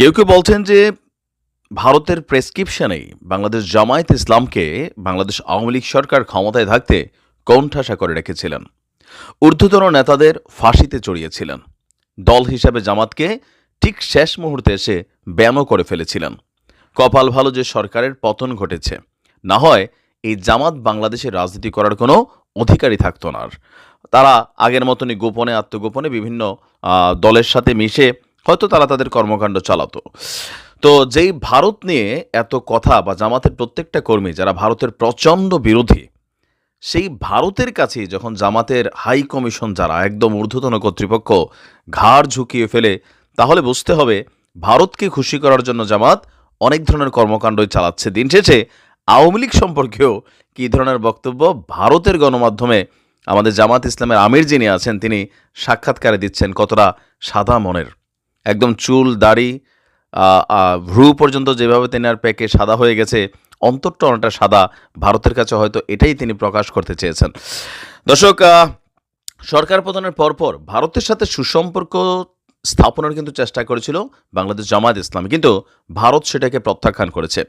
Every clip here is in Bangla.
কেউ কেউ বলছেন যে ভারতের প্রেসক্রিপশনেই বাংলাদেশ জামায়াত ইসলামকে বাংলাদেশ আওয়ামী লীগ সরকার ক্ষমতায় থাকতে কোণঠাসা করে রেখেছিলেন। ঊর্ধ্বতন নেতাদের ফাঁসিতে চড়িয়েছিলেন। দল হিসাবে জামাতকে ঠিক শেষ মুহূর্তে এসে ব্যায়ামও করে ফেলেছিলেন। কপাল ভালো যে সরকারের পতন ঘটেছে, না হয় এই জামাত বাংলাদেশে রাজনীতি করার কোনো অধিকারই থাকতো না। তারা আগের মতনই গোপনে, আত্মগোপনে বিভিন্ন দলের সাথে মিশে হয়তো তারা তাদের কর্মকাণ্ড চালাতো। তো যেই ভারত নিয়ে এত কথা বা জামাতের প্রত্যেকটা কর্মী যারা ভারতের প্রচণ্ড বিরোধী, সেই ভারতের কাছেই যখন জামাতের হাই কমিশন যারা, একদম ঊর্ধ্বতন কর্তৃপক্ষ, ঘাড় ঝুঁকিয়ে ফেলে, তাহলে বুঝতে হবে ভারতকে খুশি করার জন্য জামাত অনেক ধরনের কর্মকাণ্ডই চালাচ্ছে। দিন শেষে আওয়ামী লীগ সম্পর্কেও কী ধরনের বক্তব্য? ভারতের গণমাধ্যমে আমাদের জামাত ইসলামের আমির যিনি আছেন, তিনি সাক্ষাৎকারে দিচ্ছেন কতটা সাদা মনের। একদম চুল, দাড়ি ভ্রু পর্যন্ত যেভাবে তেনার প্যাকে সাদা হয়ে গেছে, অন্তরটা অনেকটা সাদা, ভারতের কাছে হয়তো এটাই তিনি প্রকাশ করতে চেয়েছেন। দর্শক সরকার প্রধানের পরপর ভারতের সাথে সুসম্পর্ক স্থাপনের কিন্তু চেষ্টা করেছিল বাংলাদেশ জামায়াত ইসলাম, কিন্তু ভারত সেটাকে প্রত্যাখ্যান করেছে।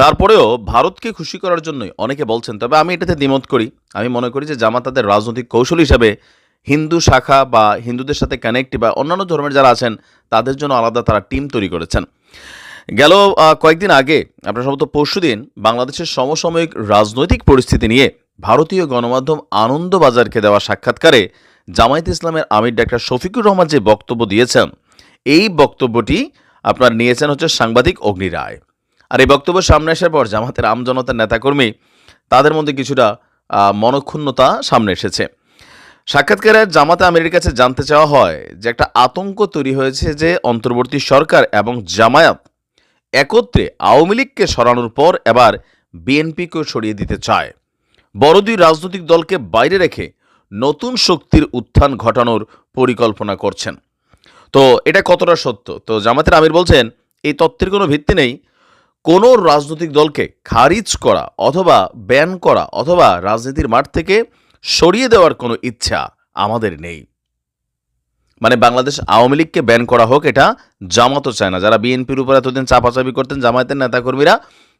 তারপরেও ভারতকে খুশি করার জন্যই অনেকে বলছেন, তবে আমি এটাতে দ্বিমত করি। আমি মনে করি যে জামাত তাদের রাজনৈতিক কৌশল হিসাবে হিন্দু শাখা বা হিন্দুদের সাথে কানেক্ট বা অন্যান্য ধর্মের যারা আছেন, তাদের জন্য আলাদা তারা টিম তৈরি করেছেন। গেল কয়েকদিন আগে, আপনার সম্ভবত পরশুদিন বাংলাদেশের সমসাময়িক রাজনৈতিক পরিস্থিতি নিয়ে ভারতীয় গণমাধ্যম আনন্দবাজারকে দেওয়া সাক্ষাৎকারে জামায়াত ইসলামের আমির ডাক্তার শফিকুর রহমান যে বক্তব্য দিয়েছেন, এই বক্তব্যটি আপনার নিয়েছেন হচ্ছে সাংবাদিক অগ্নি রায়। আর এই বক্তব্য সামনে আসার পর জামাতের আমজনতার নেতাকর্মী, তাদের মধ্যে কিছুটা মনক্ষুণ্ণতা সামনে এসেছে। সাক্ষাৎকারে জামাতে আমিরের কাছে জানতে চাওয়া হয় যে একটা আতঙ্ক তৈরি হয়েছে যে অন্তর্বর্তী সরকার এবং জামায়াত একত্রে আওয়ামী লীগকে সরানোর পর এবার বিএনপিকেও সরিয়ে দিতে চায়। বড় দুই রাজনৈতিক দলকে বাইরে রেখে নতুন শক্তির উত্থান ঘটানোর পরিকল্পনা করছেন। তো এটা কতটা সত্য? তো জামাতের আমির বলছেন, এই তথ্যের কোনো ভিত্তি নেই। কোনো রাজনৈতিক দলকে খারিজ করা অথবা ব্যান করা অথবা রাজনীতির মাঠ থেকে সরিয়ে দেওয়ার কোনো ইচ্ছা আমাদের নেই। মানে বাংলাদেশ আওয়ামী লীগকে ব্যান করা হোক, এটা জামাতও চায় না। যারা বিএনপির উপর এতদিন চাপাচাপি করতেন, জামায়াতের নেতাকর্মীরা,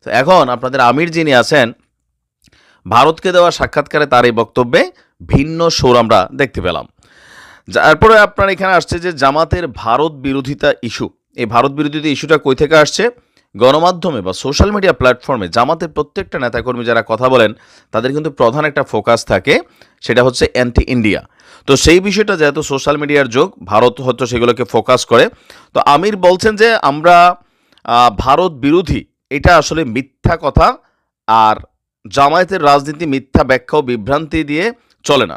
তো এখন আপনাদের আমির যিনি আছেন, ভারতকে দেওয়া সাক্ষাৎকারে তার এই বক্তব্যে ভিন্ন সুর আমরা দেখতে পেলাম। তারপরে আপনার এখানে আসছে যে জামাতের ভারত বিরোধিতা ইস্যু। এই ভারত বিরোধিতা ইস্যুটা কই থেকে আসছে? গণমাধ্যমে বা সোশ্যাল মিডিয়া প্ল্যাটফর্মে জামাতের প্রত্যেকটা নেতাকর্মী যারা কথা বলেন, তাদের কিন্তু প্রধান একটা ফোকাস থাকে, সেটা হচ্ছে অ্যান্টি ইন্ডিয়া তো সেই বিষয়টা যেহেতু সোশ্যাল মিডিয়ার যোগ, ভারত হয়তো সেগুলোকে ফোকাস করে। তো আমির বলছেন যে, আমরা ভারত বিরোধী, এটা আসলে মিথ্যা কথা, আর জামায়াতের রাজনীতি মিথ্যা ব্যাখ্যা ও বিভ্রান্তি দিয়ে চলে না।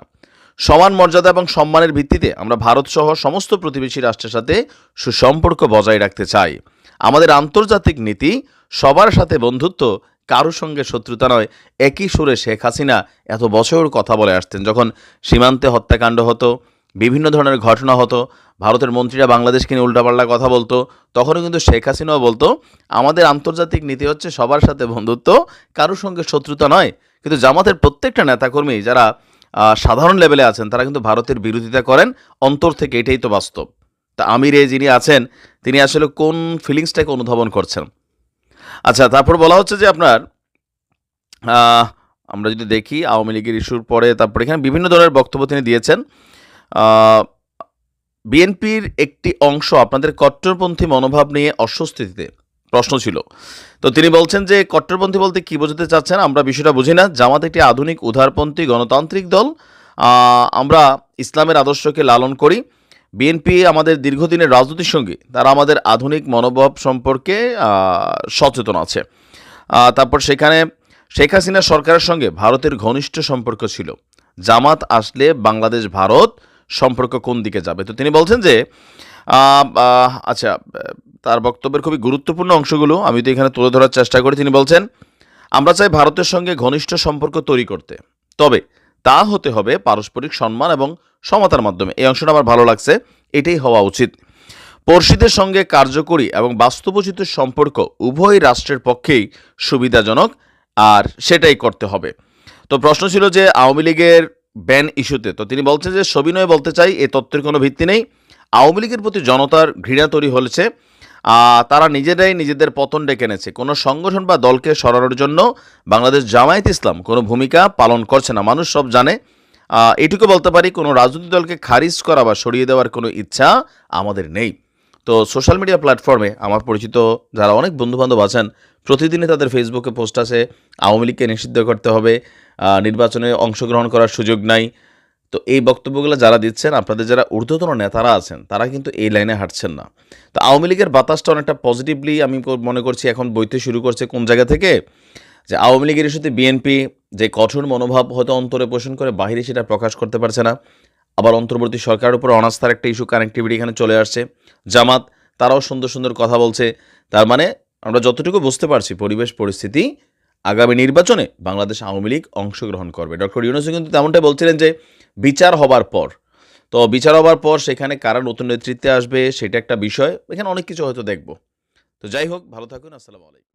সমান মর্যাদা এবং সম্মানের ভিত্তিতে আমরা ভারত সহ সমস্ত প্রতিবেশী রাষ্ট্রের সাথে সুসম্পর্ক বজায় রাখতে চাই। আমাদের আন্তর্জাতিক নীতি, সবার সাথে বন্ধুত্ব কারও সঙ্গে শত্রুতা নয়। একই সুরে শেখ হাসিনা এত বছর কথা বলে আসতেন, যখন সীমান্তে হত্যাকাণ্ড হতো, বিভিন্ন ধরনের ঘটনা হতো, ভারতের মন্ত্রীরা বাংলাদেশকে নিয়ে উল্টাপাল্টা কথা বলতো, তখনও কিন্তু শেখ হাসিনাও বলতো, আমাদের আন্তর্জাতিক নীতি হচ্ছে সবার সাথে বন্ধুত্ব, কারোর সঙ্গে শত্রুতা নয়। কিন্তু জামাতের প্রত্যেকটা নেতাকর্মী যারা সাধারণ লেভেলে আছেন, তারা কিন্তু ভারতের বিরোধিতা করেন, অন্তর থেকে এটাই তো বাস্তব। তা আমিরে যিনি আছেন, তিনি আসলে কোন ফিলিংসটাকে অনুধাবন করছেন? আচ্ছা তারপর বলা হচ্ছে যে আপনার আমরা যদি দেখি, আওয়ামী লীগের ইস্যুর পরে তারপরে এখানে বিভিন্ন ধরনের বক্তব্য তিনি দিয়েছেন। বিএনপির একটি অংশ আপনাদের কট্টরপন্থী মনোভাব নিয়ে অস্বস্তিতে প্রশ্ন ছিল। তো তিনি বলছেন যে কট্টরপন্থী বলতে কি বোঝাতে চাচ্ছেন আমরা বিষয়টা বুঝি না। জামাত একটি আধুনিক উদারপন্থী গণতান্ত্রিক দল। আমরা ইসলামের আদর্শকে লালন করি। বিএনপি আমাদের দীর্ঘদিনের রাজনীতির সঙ্গে, তারা আমাদের আধুনিক মনোভাব সম্পর্কে সচেতন আছে। তারপর সেখানে শেখ হাসিনা সরকারের সঙ্গে ভারতের ঘনিষ্ঠ সম্পর্ক ছিল। জামাত আসলে বাংলাদেশ, ভারত সম্পর্ক কোন দিকে যাবে? তো তিনি বলছেন যে আচ্ছা তার বক্তব্যের খুবই গুরুত্বপূর্ণ অংশগুলো আমি তো এখানে তুলে ধরার চেষ্টা করি। তিনি বলছেন, আমরা চাই ভারতের সঙ্গে ঘনিষ্ঠ সম্পর্ক তৈরি করতে। তবে তা হতে হবে পারস্পরিক সম্মান এবং সমতার মাধ্যমে। এই অংশটা আমার ভালো লাগছে, এটাই হওয়া উচিত। পড়শিদের সঙ্গে কার্যকরী এবং বাস্তবোচিত সম্পর্ক উভয় রাষ্ট্রের পক্ষেই সুবিধাজনক, আর সেটাই করতে হবে। তো প্রশ্ন ছিল যে, আওয়ামী লীগের ব্যান ইস্যুতে, তো তিনি বলছেন যে, সবিনয়ে বলতে চাই, এ তথ্যের কোনো ভিত্তি নেই। আওয়ামী লীগের প্রতি জনতার ঘৃণা তৈরি হয়েছে তারা নিজেরাই নিজেদের পতন ডেকে এনেছে। কোনো সংগঠন বা দলকে সরানোর জন্য বাংলাদেশ জামায়াত ইসলাম কোনো ভূমিকা পালন করছে না। মানুষ সব জানে। এটুকু বলতে পারি, কোনো রাজনৈতিক দলকে খারিজ করা বা সরিয়ে দেওয়ার কোনো ইচ্ছা আমাদের নেই। তো সোশ্যাল মিডিয়া প্ল্যাটফর্মে আমার পরিচিত যারা অনেক বন্ধুবান্ধব আছেন, প্রতিদিনই তাদের ফেসবুকে পোস্ট আছে, আওয়ামী লীগকে নিষিদ্ধ করতে হবে নির্বাচনে অংশগ্রহণ করার সুযোগ নাই তো এই বক্তব্যগুলো যারা দিচ্ছেন, আপনাদের যারা ঊর্ধ্বতন নেতারা আছেন, তারা কিন্তু এই লাইনে হাঁটছেন না। তো আওয়ামী লীগের বাতাসটা অনেকটা পজিটিভলি আমি মনে করছি এখন বইতে শুরু করছে কোন জায়গা থেকে? যে আওয়ামী লীগের ইস্যুতে বিএনপি যে কঠোর মনোভাব হয়তো অন্তরে পোষণ করে, বাহিরে সেটা প্রকাশ করতে পারছে না। আবার অন্তর্বর্তী সরকারের উপর অনাস্থার একটা ইস্যু কানেক্টিভিটি এখানে চলে আসছে। জামাত, তারাও সুন্দর সুন্দর কথা বলছে। তার মানে আমরা যতটুকু বুঝতে পারছি পরিবেশ, পরিস্থিতি, আগামী নির্বাচনে বাংলাদেশ আওয়ামী লীগ অংশগ্রহণ করবে। ডক্টর ইউনুসও কিন্তু তেমনটাই বলছিলেন যে বিচার হবার পর। তো বিচার হবার পর সেখানে কারা নতুন নেতৃত্বে আসবে সেটা একটা বিষয়। এখানে অনেক কিছু হয়তো দেখব। তো যাই হোক, ভালো থাকুন, আসসালামু আলাইকুম।